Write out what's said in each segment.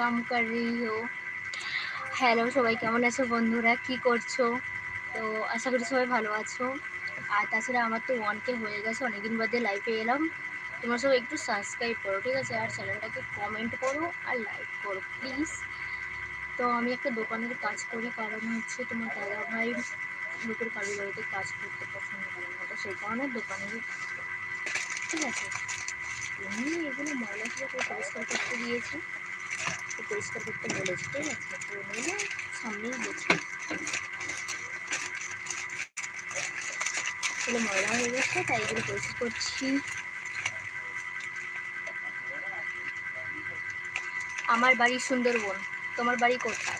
কাম हो হ্যালো সবাই কেমন আছো বন্ধুরা? কি করছ? তো আশা করি সবাই ভালো আছো। আর তাছাড়া আমার তো ওয়ান কে হয়ে গেছে, অনেকদিন বাদে লাইফে এলাম। তোমরা সব একটু সাবস্ক্রাইব করো, ঠিক আছে? আর চ্যানেলটাকে কমেন্ট করো আর লাইক করো প্লিজ তো আমি একটা দোকানের কাজ করি, কারণ হচ্ছে তোমার দাদা ভাই লোকের কাজের বাড়িতে কাজ করতে পছন্দ করে না, তো সেই কারণে দোকানের ঠিক আছে? এগুলো ময়লা করে পরিষ্কার করতে দিয়েছি। তো পরিষ্কার করতে বলেছি ঠিক আছে তো নিয়ে সামনেই দেখি এগুলো ময়লা হয়ে গেছে, তাই এগুলো পরিষ্কার করছি। আমার বাড়ি সুন্দরবন, তোমার বাড়ি কোথায়?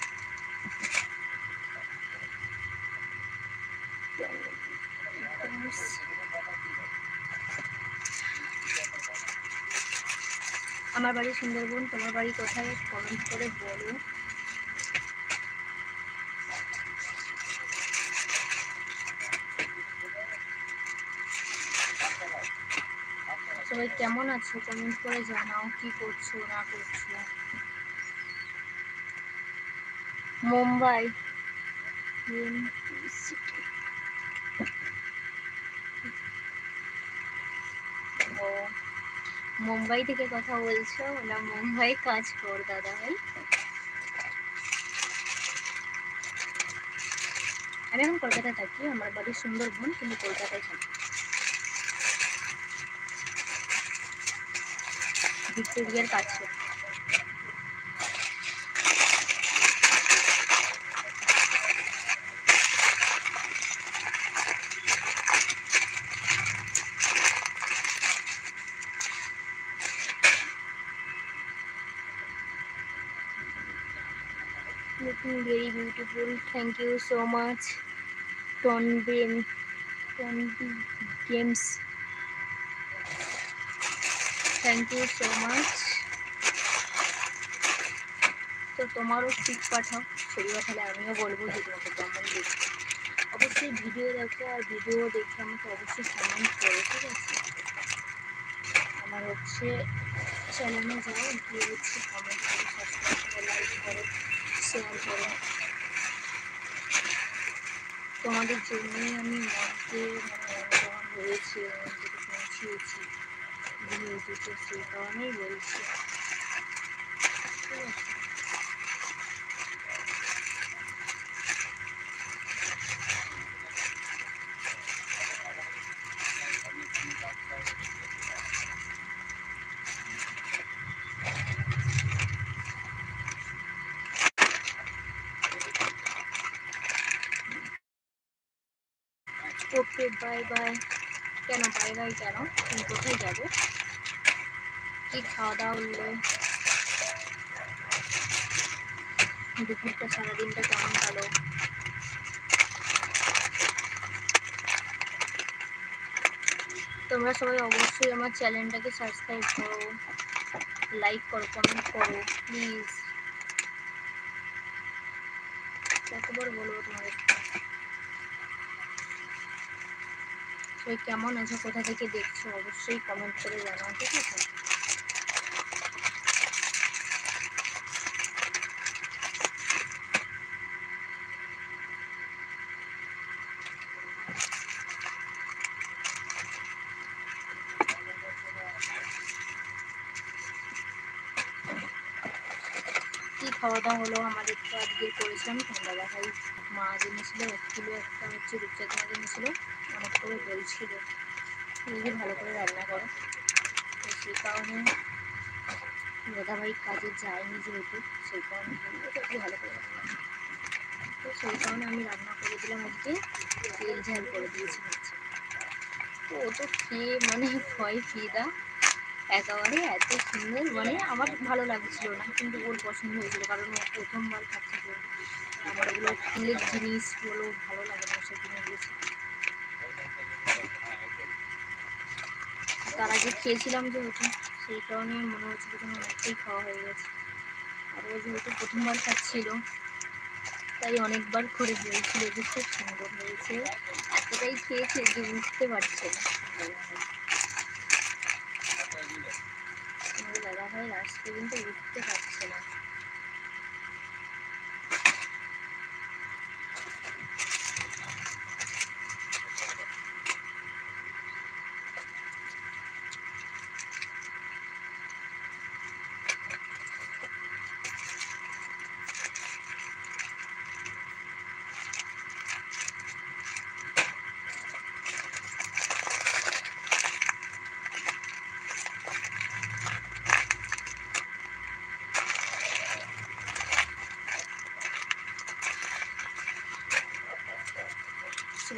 আমার বাড়ি সুন্দরবন, তোমার বাড়ি কোথায় কমেন্ট করে বলো। সবাই কেমন আছো? কমেন্ট করে জানাও কি করছ, না করছ। মুম্বাই ও মুম্বাই থেকে কথা বলছো? ওরা মুম্বাই কাজ কর দাদা ভাই। আমি এখন কলকাতায় থাকি, আমার বাড়ি সুন্দরবন, কিন্তু কলকাতায় থাকি। ভিক্টোরিয়ার কাছে। Beautiful. Thank you so much. Tonbin tonbi games. Thank you so much. তো তোমারও ঠিক পাঠাও। ছবি পাঠালে আমিও বলব যে তোমাকে কেমন দেখতে। অবশ্যই ভিডিও দেখো, আর ভিডিও দেখে আমাকে অবশ্যই কমেন্ট করো, ঠিক আছে? আমার হচ্ছে চ্যানেলে যাও, গিয়ে হচ্ছে কমেন্ট করো সাবস্ক্রাইব করো লাইক করো শেয়ার করো। তোমাদের জন্যই আমি মনকে মানে হয়েছে পৌঁছিয়েছি। ইউটিউবে সেই কারণেই বলছি। ঠিক আছে। বাই বাই কেন বাই বাই কেন? তুমি কোথায় যাবে? কি খাওয়া দাওয়া হলো? দুপুরটা সারাদিনটা কেমন গেল তোমরা সবাই অবশ্যই আমার চ্যানেলটাকে সাবস্ক্রাইব করো লাইক করো কমেন্ট করো প্লিজ কতবার বলব তোমাদের সবাই কেমন আছো কোথা থেকে দেখছ, অবশ্যই কমেন্ট করে জানাও, ঠিক আছে? খাওয়া দাওয়া হলো? আমাদের তো আজকে করেছিলাম তোমরা দেখাই মাছ এনেছিল এক কিলো একটা হচ্ছে রূপচাঁদ মাছ এনেছিল অনেক করে বলছিল যদি ভালো করে রান্না করো? তো সেই কারণে দাদাভাই কাজে যায়নি যেহেতু, সেই কারণে একটু ভালো করে রান্না। তো সেই কারণে আমি রান্না করে দিলাম আজকে, তেল ঝাল করে দিয়েছি হচ্ছে তো ও তো খেয়ে মানে ভয় ফিদা, একেবারে এত সুন্দর মানে আমার ভালো লাগছিল না, কিন্তু ওর পছন্দ হয়েছিল, কারণ ও প্রথমবার খাচ্ছে তো। আমার ওগুলো ফুলের জিনিস বলো ভালো লাগে না সে কিনে দিয়েছি তার আগে খেয়েছিলাম যেহেতু, সেই কারণে মনে হচ্ছিল যেন অনেকটাই খাওয়া হয়ে গেছে। আর ও যেহেতু প্রথমবার খাচ্ছিল, তাই অনেকবার করে বলছিল যে খুব সুন্দর হয়েছে, এতটাই খেয়েছে যে বুঝতে পারছে দাদা ভাই লাস্ট পর্যন্ত উঠতে পারছে না।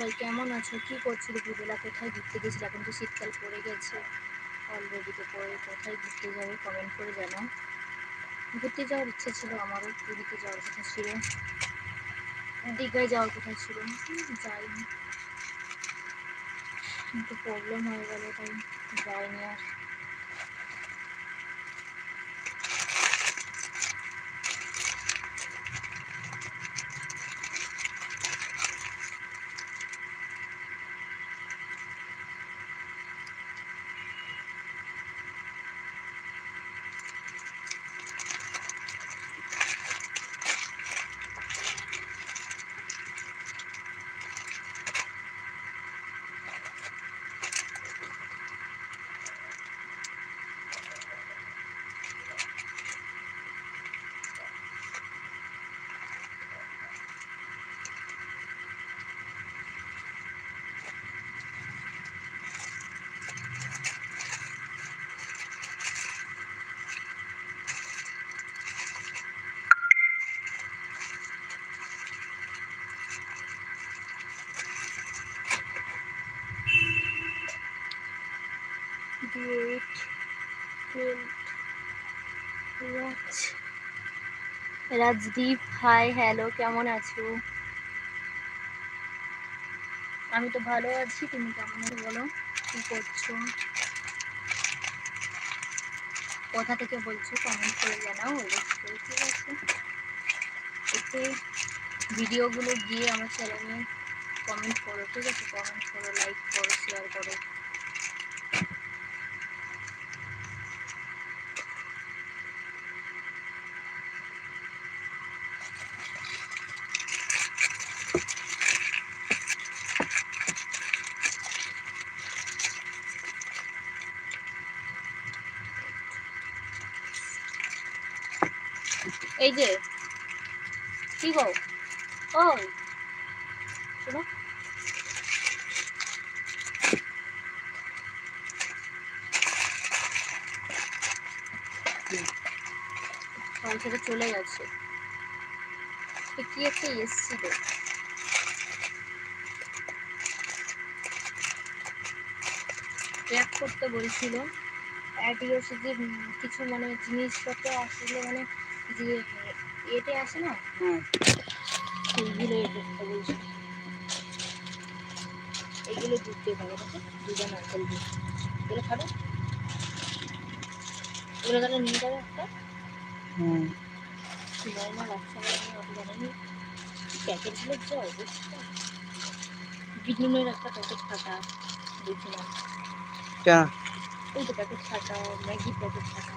সবাই কেমন আছো? কি করছিল দুপুরবেলা কোথায় ঘুরতে গেছিলে? এখন তো শীতকাল পড়ে গেছে। অলরেডি তো পরে কোথায় ঘুরতে যাবে কমেন্ট করে জানাও। ঘুরতে যাওয়ার ইচ্ছা ছিল আমারও, পুরীতে যাওয়ার কথা ছিল। দীঘায় যাওয়ার কথা ছিল। কিন্তু যাইনি। একটু প্রবলেম হয়ে গেল তাই যাইনি আর। রাজ রাজদীপ হাই হ্যালো কেমন আছো? আমি তো ভালো আছি, তুমি কেমন আছো বলো? কি করছ? কোথা থেকে বলছো? কমেন্ট করে জানাও ঠিক আছে। একটু ভিডিওগুলো গিয়ে আমার চ্যানেলে কমেন্ট করো, ঠিক আছে? কমেন্ট করো লাইক করো শেয়ার করো। এই যে, কি গো ওই, শোনো। ছেড়ে চলে গেছে। কি একটা এসছিল প্যাক করতে বলছিল। হচ্ছে যে কিছু মানে জিনিসপত্র আসলে মানে যে এতে আসে না? হ্যাঁ সেইগুলো এ করতে বলছিল এগুলো দুধ দিয়ে খাব দেখো দুধা নারকেল দুধ এগুলো খাবে? এগুলো তাহলে নিয়ে যাবে একটা? হুম। জানি না বাচ্চা বাচ্চা অত জানেনি। প্যাকেটগুলোর যে অবস্থা। বিনুনের একটা প্যাকেট ফাটা গেছিলাম কেন? ওই তো প্যাকেট ছাটা ম্যাগি প্যাকেট ছাটা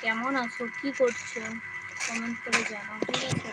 কেমন আছো? কি করছ? কমেন্ট করে জানাও ঠিক আছে?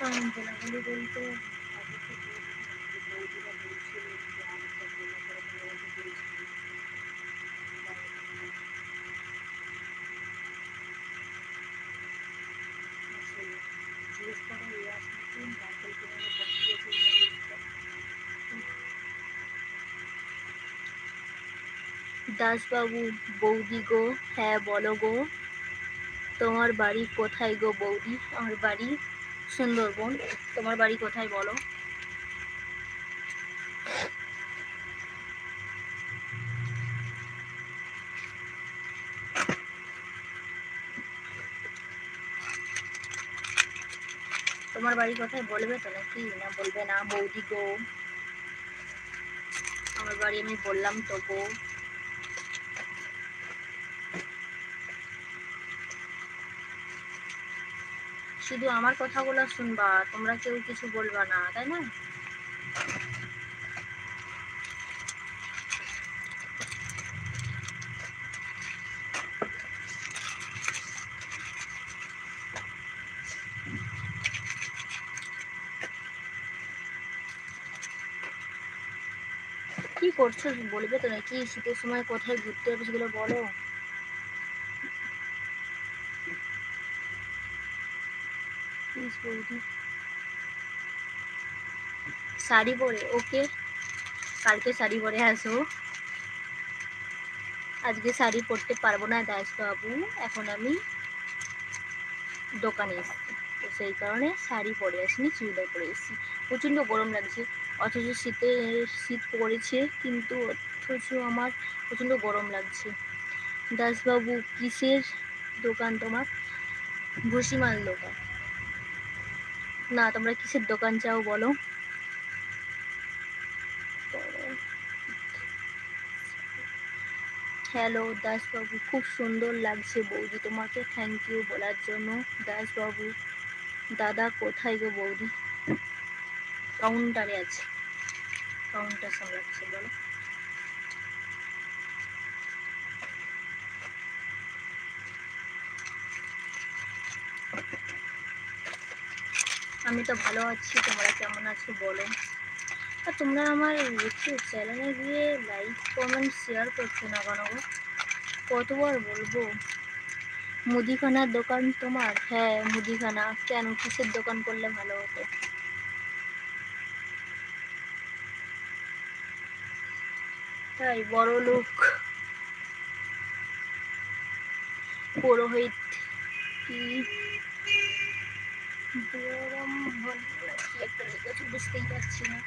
আমি বলাবলি বলতে দাসবাবু, বৌদি গো হ্যাঁ বলো গো। তোমার বাড়ি কোথায় গো বৌদি? আমার বাড়ি সুন্দরবন, তোমার বাড়ি কোথায় বলো? তোমার বাড়ি কোথায় বলবে তো নাকি? না বলবে না, বৌদি গো। আমার বাড়ি আমি বললাম তো গো। শুধু আমার কথাগুলো শুনবা, তোমরা কেউ কিছু বলবা না, তাই না? কি করছ? বলবে তো নাকি, শীতের সময় কোথায় ঘুরতে সেগুলো বলো। বৌদি শাড়ি পরে, ওকে। কালকে শাড়ি পরে আসো। আজকে শাড়ি পরতে পারব না দাসবাবু, এখন আমি দোকানে এসেছি। তো সেই কারণে শাড়ি পরে আসিনি, চুড়িদার পরে এসেছি। প্রচণ্ড গরম লাগছে, অথচ শীতে, শীত পড়েছে, কিন্তু অথচ আমার প্রচণ্ড গরম লাগছে। দাসবাবু, কিসের দোকান তোমার? ভুসিমাল দোকান। না, তোমরা কিসের দোকান চাও বলো? হ্যালো দাসবাবু, খুব সুন্দর লাগছে বৌদি তোমাকে। থ্যাংক ইউ বলার জন্য, দাসবাবু। দাদা কোথায় গো বৌদি? কাউন্টারে আছে। কাউন্টার সামলাচ্ছে বলো। আমি তো ভালো আছি, তোমরা কেমন আছো বলো। আর তোমরা আমার ইউটিউব চ্যানেলে গিয়ে লাইক কমেন্ট শেয়ার করছ না কেন কতবার বলব? মুদিখানার দোকান তোমার? হ্যাঁ মুদিখানা। কেন? কিসের দোকান করলে ভালো হতো? তাই বড় লোক, পুরোহিত কি একটা লেগেছে বুঝতেই পারছি না।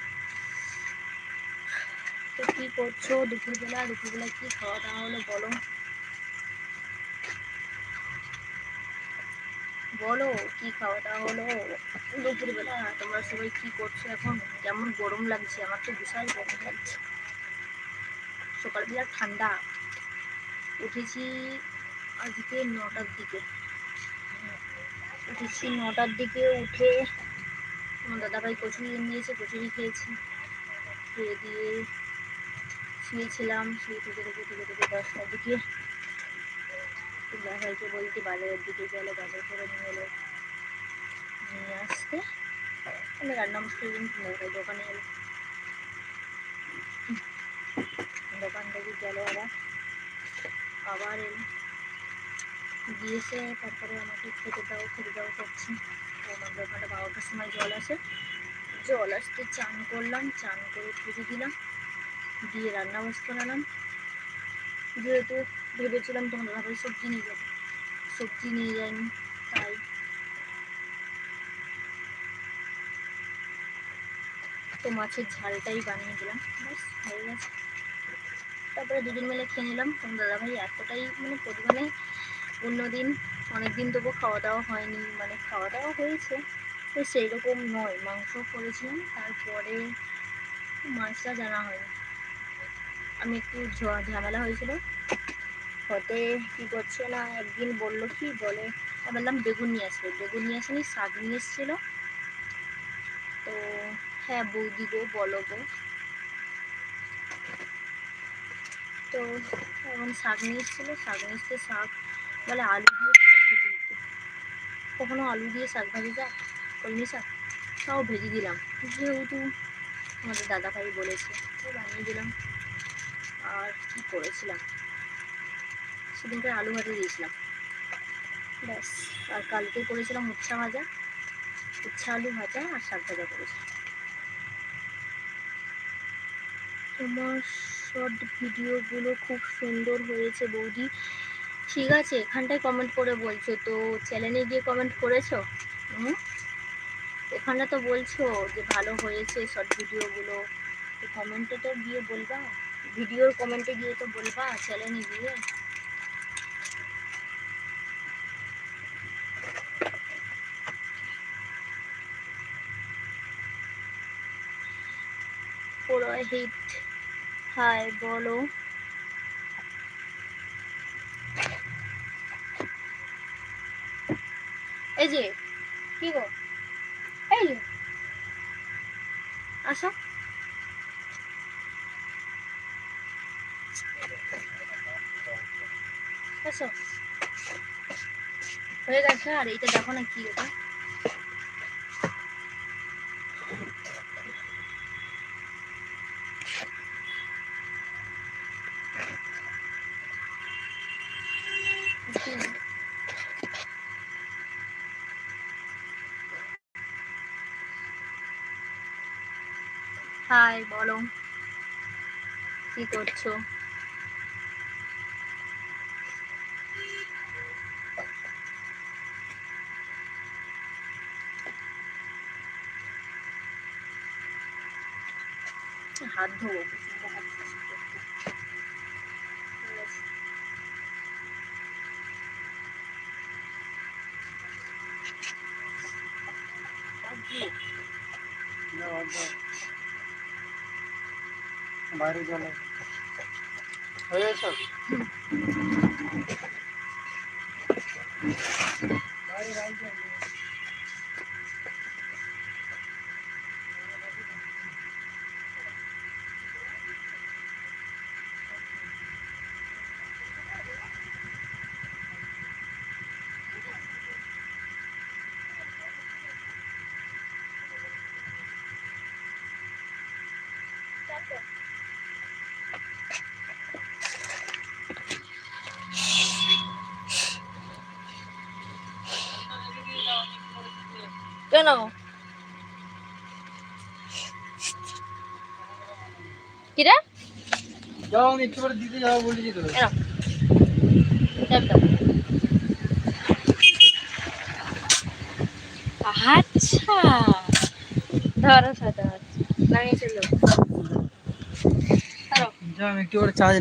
তো কি করছ? দুপুরবেলা দুপুরবেলা কি খাওয়া দাওয়া হলো বলো? বলো, কি খাওয়া দাওয়া হলো? দুপুরবেলা তোমরা সবাই কি করছ এখন? কেমন গরম লাগছে? আমার তো বিশাল গরম লাগছে। সকালবেলা ঠান্ডা। উঠেছি আজকে নটার দিকে। উঠেছি নটার দিকে উঠে আমার দাদাভাই কচুরি নিয়েছে, কচুরি খেয়েছি। খেয়ে দিয়ে শুয়েছিলাম, শুয়ে থেকে থেকে থেকে থেকে দশটার দিকে। দাদাভাইকে বলতে বাজারের দিকে গেলে, বাজার করে নিয়ে এলো। নিয়ে আসতে আমি রান্না মশলা কিন্তু দাদাভাই দোকানে এলো। দোকান থেকে গেল আবার। আবার এলো। গিয়েছে তারপরে আমাকে খেতে দাও খেতে দাও করছে। আমার দোকানে বারোটার সময় জল আসে। জল আসতে চান করলাম, চান করে পুজো দিলাম, দিয়ে রান্না বাস করালাম যেহেতু ভেবেছিলাম তখন দাদাভাই সবজি নিয়ে যাবে, সবজি নিয়ে যায়নি তাই। তো মাছের ঝালটাই বানিয়ে দিলাম, ব্যাস, হয়ে গেছে। তারপরে দুদিন মিলে খেয়ে নিলাম। তখন দাদাভাই এতটাই মানে পরিমাণে অন্যদিন অনেক দিন তবু খাওয়া দাওয়া হয়নি মানে খাওয়া দাওয়া হয়েছে। তো সেই রকম নয়, মাংস করেছিলাম, তারপরে মাছটা জানা হয়নি। আমি একটু ঝামেলা হয়েছিল। হতে কী করছে না, একদিন বলল কি, বলে, আমি বললাম বেগুন নিয়ে আসবে। বেগুন নিয়ে আসেনি, শাক নিয়ে এসেছিল। তো হ্যাঁ বৌদি গো, বলো গো। তো এখন শাক নিয়ে এসেছিল, শাক নিয়ে এসছে শাক, বলে আলু দিয়ে কখনো আলু দিয়ে শাক ভাজি যা কলমি শাক, তাও ভেজে দিলাম। যেহেতু আমাদের দাদা ভাই বলেছে তো বানিয়ে দিলাম। আর কি করেছিলাম? সেদিনকে আলু ভাজা দিয়েছিলাম। ব্যাস। আর কালকে করেছিলাম উচ্ছা ভাজা। উচ্ছা আলু ভাজা আর শাক ভাজা করেছিলাম। তোমার শর্ট ভিডিওগুলো খুব সুন্দর হয়েছে বৌদি। ঠিক আছে, এখানটায় কমেন্ট করে বলছো। তো চ্যানেলে গিয়ে কমেন্ট করেছ? হুম? এখানে তো বলছো যে ভালো হয়েছে শর্ট ভিডিওগুলো তো কমেন্টে তো গিয়ে বলবা। ভিডিওর কমেন্টে গিয়ে তো বলবা চ্যানেলে গিয়ে। পুরোহিত হাই বলো। এই যে, কি গো? এই যে। আসো। আসো। হয়ে গেছে, আর এইটা দেখো না কি ওটা। হাই বলো। কি করছ? হাত ধোবো। বাইরে জলে হয়ে গেছে কেন কিরা? যাও একটু করে দিতে যাব বলেছি তো চাপ আচ্ছা। ধরো চলো যাও আমি একটু করে চার্জ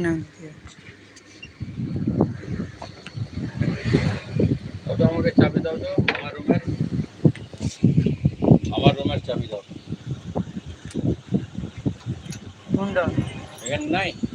ওটা আমাকে চাবি দাও তো। Ganda. Ganda eh.